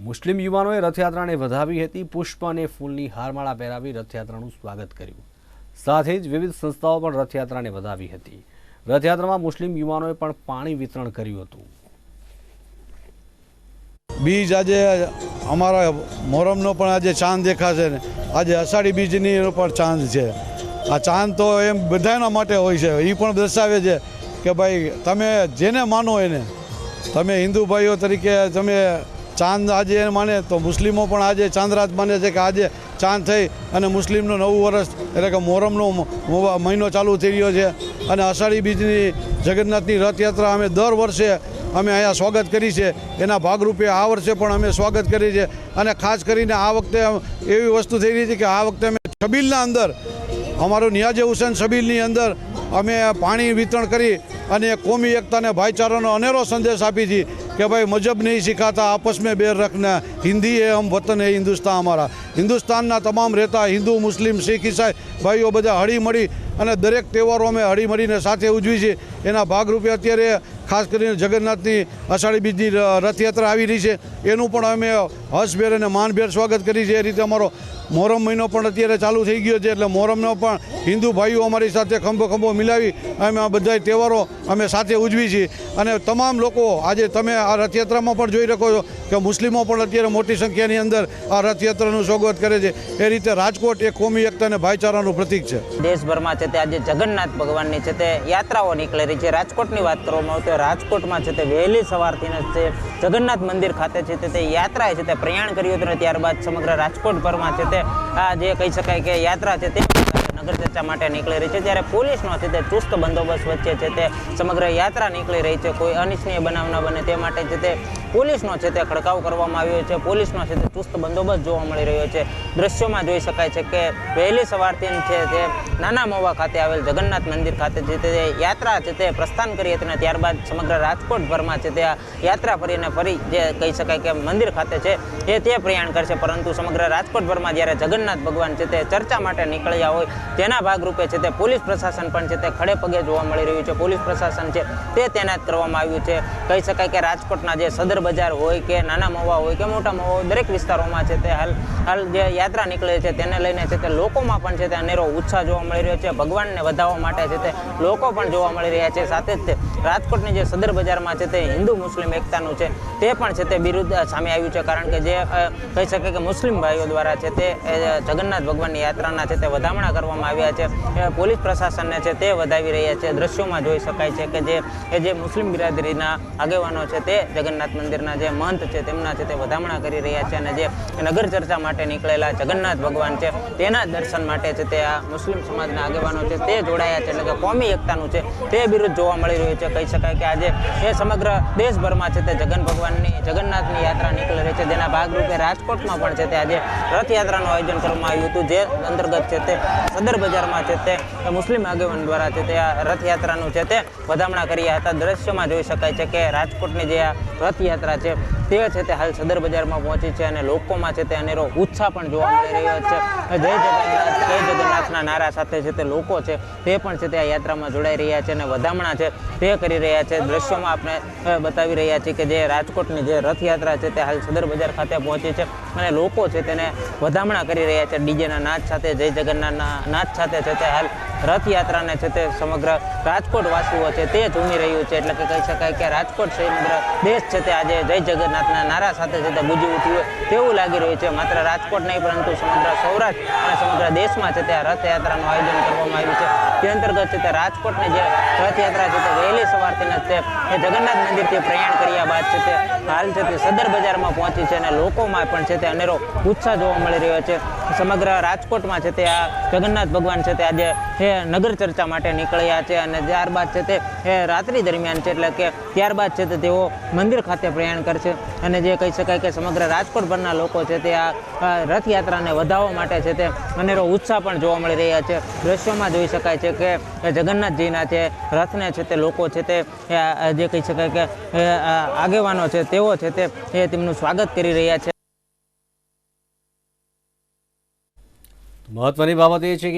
મુસ્લિમ યુવાનોએ રથયાત્રાને વધાવી હતી. પુષ્પ અને ફૂલની હારમાળા પહેરાવી રથયાત્રાનું સ્વાગત કર્યું. સાથે જ વિવિધ સંસ્થાઓ પણ રથયાત્રાને વધાવી હતી. રથયાત્રામાં મુસ્લિમ યુવાનોએ પણ પાણી વિતરણ કર્યું હતું. બીજ આજે અમારા મોહરમનો પણ આજે ચાંદ દેખાશે ને. આજે અષાઢી બીજની પણ ચાંદ છે. આ ચાંદ તો એમ બધાના માટે હોય છે. એ પણ દર્શાવે છે કે ભાઈ તમે જેને માનો એને, તમે હિન્દુ ભાઈઓ તરીકે તમે ચાંદ આજે એ માને તો મુસ્લિમો પણ આજે ચાંદરાત માને છે કે આજે ચાંદ થઈ અને મુસ્લિમનું નવું વર્ષ એટલે કે મોહરમનો મહિનો ચાલુ થઈ રહ્યો છે. અને અષાઢી બીજની જગન્નાથની રથયાત્રા અમે દર વર્ષે અમે અહીંયા સ્વાગત કરી છે. એના ભાગરૂપે આ વર્ષે પણ અમે સ્વાગત કરી છે. અને ખાસ કરીને આ વખતે એવી વસ્તુ થઈ રહી છે કે આ વખતે અમે છબીલના અંદર, અમારું નિયાજે હુસેન છબીલની અંદર અમે પાણી વિતરણ કરી અને કોમી એકતાને ભાઈચારાનો અનેરો સંદેશ આપી છે. કે ભાઈ મજબ નહીં શીખાતા મેં બેર રખને. હિન્દી એ હમ વતન એ હિન્દુસ્તાન અમારા. હિન્દુસ્તાનના તમામ રહેતા હિન્દુ, મુસ્લિમ, શીખ, ઈસાઈ ભાઈઓ બધા હળીમળી અને દરેક તહેવારો અમે હળીમળીને સાથે ઉજવી છે. એના ભાગરૂપે અત્યારે ખાસ કરીને જગન્નાથની અષાઢી બીજની રથયાત્રા આવી રહી છે. એનું પણ અમે હસભેર અને માનભેર સ્વાગત કરી છે. એ રીતે અમારો મોહરમ મહિનો પણ અત્યારે ચાલુ થઈ ગયો છે, એટલે મોહરમનો પણ હિન્દુ ભાઈઓ અમારી સાથે ખંભો ખંભો મિલાવી અમે આ બધા તહેવારો અમે સાથે ઉજવી છીએ. અને તમામ લોકો, આજે તમે આ રથયાત્રામાં પણ જોઈ શકો છો કે મુસ્લિમો પણ અત્યારે મોટી સંખ્યાની અંદર આ રથયાત્રાનું સ્વાગત કરે છે. એ રીતે રાજકોટ એ કોમી એકતા અને ભાઈચારાનું પ્રતીક છે. દેશભરમાં છે તે આજે જગન્નાથ ભગવાનની છે તે યાત્રાઓ નીકળેલી છે. રાજકોટની વાત કરવામાં આવે તો રાજકોટમાં છે તે વહેલી સવારથી તે જગન્નાથ મંદિર ખાતે છે તે યાત્રાએ છે તે પ્રયાણ કર્યું હતું ત્યારબાદ સમગ્ર રાજકોટભરમાં છે તે આ જે કહી શકાય કે યાત્રા છે તે નગર ચર્ચા માટે નીકળી રહી છે. ત્યારે પોલીસનો છે તે ચુસ્ત બંદોબસ્ત વચ્ચે છે તે સમગ્ર યાત્રા નીકળી રહી છે. કોઈ અનિચ્છનીય બનાવ ન બને તે માટે છે તે પોલીસનો છે તે ખડકાવ કરવામાં આવ્યો છે. પોલીસનો છે તે ચુસ્ત બંદોબસ્ત જોવા મળી રહ્યો છે. દ્રશ્યોમાં જોઈ શકાય છે કે વહેલી સવારથી છે તે નાના મોવા ખાતે આવેલ જગન્નાથ મંદિર ખાતે છે તે યાત્રા છે તે પ્રસ્થાન કરી હતી ત્યારબાદ સમગ્ર રાજકોટભરમાં છે તે યાત્રા ફરીને ફરી જે કહી શકાય કે મંદિર ખાતે છે એ તે પ્રયાણ કરશે. પરંતુ સમગ્ર રાજકોટભરમાં જ્યારે જગન્નાથ ભગવાન છે તે ચર્ચા માટે નીકળ્યા હોય તેના ભાગરૂપે છે તે પોલીસ પ્રશાસન પણ છે તે ખડે પગે જોવા મળી રહ્યું છે. પોલીસ પ્રશાસન છે તે તૈનાત કરવામાં આવ્યું છે. કહી શકાય કે રાજકોટના જે સદર બજાર હોય કે નાના મહુવા હોય કે મોટા મહુવા દરેક વિસ્તારોમાં છે તે હાલ હાલ જે યાત્રા નીકળે છે તેને લઈને છે તે લોકોમાં પણ છે તે અનેરો ઉત્સાહ જોવા મળી રહ્યો છે. ભગવાનને વધાવવા માટે છે તે લોકો પણ જોવા મળી રહ્યા છે. સાથે જ રાજકોટની જે સદર બજારમાં છે તે હિન્દુ મુસ્લિમ એકતાનું છે, તે પણ છે તે વિરુદ્ધ સામે આવ્યું છે. કારણ કે જે કહી શકે કે મુસ્લિમ ભાઈઓ દ્વારા છે તે જગન્નાથ ભગવાનની યાત્રાના છે તે વધામણા કરવામાં આવ્યા છે. પોલીસ પ્રશાસનને છે તે વધાવી રહ્યા છે. દ્રશ્યોમાં જોઈ શકાય છે કે જે, એ જે મુસ્લિમ બિરાદરીના આગેવાનો છે તે જગન્નાથ મંદિરના જે મહંત છે તેમના છે તે વધામણા કરી રહ્યા છે અને જે નગર ચર્ચા માટે નીકળેલા જગન્નાથ ભગવાન છે તેના દર્શન માટે છે તે આ મુસ્લિમ સમાજના આગેવાનો છે તે જોડાયા છે એટલે કે કોમી એકતાનું છે તે વિરુદ્ધ જોવા મળી રહ્યું છે. કહી શકાય કે આજે એ સમગ્ર દેશભરમાં છે તે જગન ભગવાનની જગન્નાથની યાત્રા નીકળી રહી છે જેના ભાગરૂપે રાજકોટમાં પણ છે તે આજે રથયાત્રાનું આયોજન કરવામાં આવ્યું હતું જે અંતર્ગત છે તે સદર બજારમાં છે તે મુસ્લિમ આગેવાન દ્વારા છે તે આ રથયાત્રાનું છે તે વધામણા કર્યા હતા દ્રશ્યમાં જોઈ શકાય છે કે રાજકોટની જે આ રથયાત્રા છે તે છે તે હાલ સદર બજારમાં પહોંચી છે અને લોકોમાં છે તે અનેરો ઉત્સાહ પણ જોવા મળી રહ્યો છે જય જગન્નાથ જય જગન્નાથના નારા સાથે છે તે લોકો છે તે પણ છે તે આ યાત્રામાં જોડાઈ રહ્યા છે અને વધામણા છે તે કરી રહ્યા છે. દ્રશ્યોમાં આપણે બતાવી રહ્યા છીએ કે જે રાજકોટની જે રથયાત્રા છે તે હાલ સદર બજાર ખાતે પહોંચી છે અને લોકો છે તેને વધામણા કરી રહ્યા છે. ડીજેના નાચ સાથે જય જગન્નાથના નાચ સાથે છે તે હાલ રથયાત્રાને છે તે સમગ્ર રાજકોટવાસીઓ છે તે ઝૂમી રહ્યું છે એટલે કે કહી શકાય કે રાજકોટ સમગ્ર દેશ છે તે આજે જય જગન્નાથના નારા સાથે છે તે ગુજી ઉઠ્યું તેવું લાગી રહ્યું છે માત્ર રાજકોટ નહીં પરંતુ સમગ્ર સૌરાષ્ટ્ર અને સમગ્ર દેશમાં છે તે આ રથયાત્રાનું આયોજન કરવામાં આવ્યું છે તે અંતર્ગત છે તે રાજકોટની જે રથયાત્રા છે તે વહેલી સવારથી જ તે જગન્નાથ મંદિરથી પ્રયાણ કર્યા બાદ છે તે હાલ છે તે સદર બજારમાં પહોંચી છે અને લોકોમાં પણ છે તે અનેરો ઉત્સાહ જોવા મળી રહ્યો છે સમગ્ર રાજકોટમાં છે તે આ જગન્નાથ ભગવાન છે તે આજે નગર ચર્ચા માટે નીકળ્યા છે અને ત્યારબાદ છે તે રાત્રિ દરમિયાન છે એટલે કે ત્યારબાદ છે તે તેઓ મંદિર ખાતે પ્રયાણ કરશે. અને જે કહી શકાય કે સમગ્ર રાજકોટભરના લોકો છે તે આ રથયાત્રાને વધાવવા માટે છે તે અનેરો ઉત્સાહ પણ જોવા મળી રહ્યા છે. દ્રશ્યોમાં જોઈ શકાય છે કે જગન્નાથજીના છે રથને છે તે લોકો છે તે જે કહી શકાય કે આગેવાનો છે તેઓ છે તે તેમનું સ્વાગત કરી રહ્યા છે. મહત્વની બાબત એ છે કે